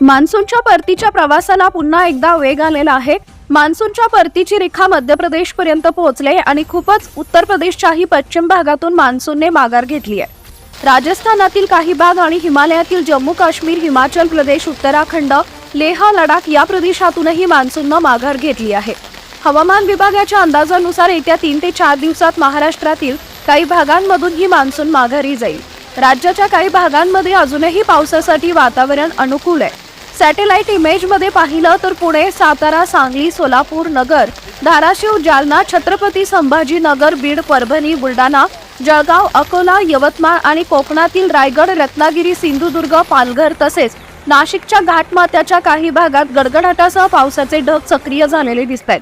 मान्सूनच्या परतीच्या प्रवासाला पुन्हा एकदा वेग आलेला आहे. मान्सूनच्या परतीची रेखा मध्य प्रदेश पर्यंत पोहोचले आणि खूपच उत्तर प्रदेशच्याही पश्चिम भागातून मान्सूनने माघार घेतली आहे राजस्थानातील काही भाग आणि हिमालयातील जम्मू काश्मीर हिमाचल प्रदेश उत्तराखंड लेह लडाख या प्रदेशातूनही मान्सूननं माघार घेतली आहे. हवामान विभागाच्या अंदाजानुसार येत्या तीन ते चार दिवसात महाराष्ट्रातील काही भागांमधून ही मान्सून माघारी जाईल. राज्याच्या काही भागांमध्ये अजूनही पावसासाठी वातावरण अनुकूल आहे. सॅटेलाइट इमेजमध्ये पाहिलं तर पुणे सातारा सांगली सोलापूर नगर धाराशिव जालना छत्रपती संभाजीनगर बीड परभणी बुलढाणा जळगाव अकोला यवतमाळ आणि कोकणातील रायगड रत्नागिरी सिंधुदुर्ग पालघर तसेच नाशिकच्या घाटमात्याच्या काही भागात गडगडाटासह पावसाचे ढग सक्रिय झालेले दिसत आहेत.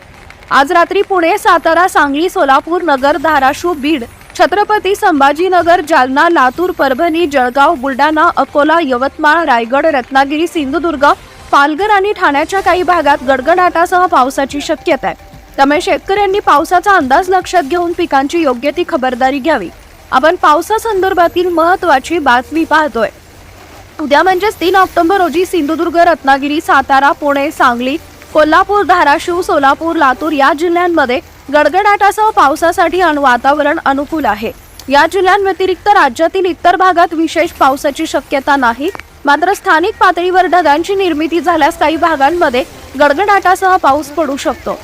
आज रात्री पुणे सातारा सांगली सोलापूर नगर धाराशिव बीड छत्रपती संभाजीनगर जालना लातूर परभणी जळगाव बुलढाणा अकोला यवतमाळ रायगड रत्नागिरी सिंधुदुर्ग पालघर आणि ठाण्याच्या काही भागात गडगडाटासह पावसाची शक्यता आहे. त्यामुळे शेतकऱ्यांनी पावसाचा अंदाज लक्षात घेऊन पिकांची योग्य ती खबरदारी घ्यावी. आपण पावसासंदर्भातील महत्वाची बातमी पाहतोय. उद्या म्हणजेच तीन ऑक्टोबर रोजी सिंधुदुर्ग रत्नागिरी सातारा पुणे सांगली कोल्हापूर धाराशिव सोलापूर लातूर या जिल्ह्यांमध्ये गडगडाटासह पावसासाठी वातावरण अनुकूल आहे. या जिल्ह्यांव्यतिरिक्त राज्यातील इतर भागात विशेष पावसाची शक्यता नाही. मात्र स्थानिक पातळीवर ढगांची निर्मिती झाल्यास काही भागांमध्ये गडगडाटासह पाऊस पडू शकतो.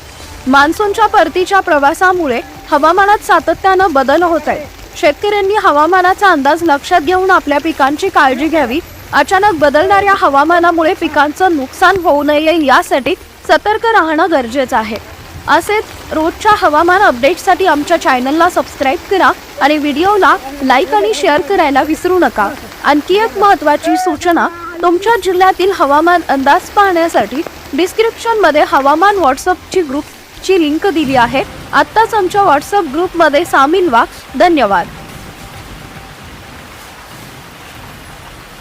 मान्सूनच्या परतीच्या प्रवासामुळे हवामानात सातत्यानं बदल होत आहे शेतकऱ्यांनी हवामानाचा अंदाज लक्षात घेऊन आपल्या पिकांची काळजी घ्यावी. अचानक बदलणाऱ्या हवामानामुळे पिकांचं नुकसान होऊ नये यासाठी सतर्क राहणं गरजेचं आहे. असेच रोजच्या हवामान अपडेटसाठी आमच्या चॅनलला सबस्क्राईब करा आणि व्हिडिओला लाईक आणि शेअर करायला विसरू नका. आणखी एक महत्त्वाची सूचना तुमच्या जिल्ह्यातील हवामान अंदाज पाहण्यासाठी डिस्क्रिप्शनमध्ये हवामान व्हॉट्सअपची ग्रुपची लिंक दिली आहे. आत्ताच आमच्या व्हॉट्सअप ग्रुपमध्ये सामील व्हा. धन्यवाद.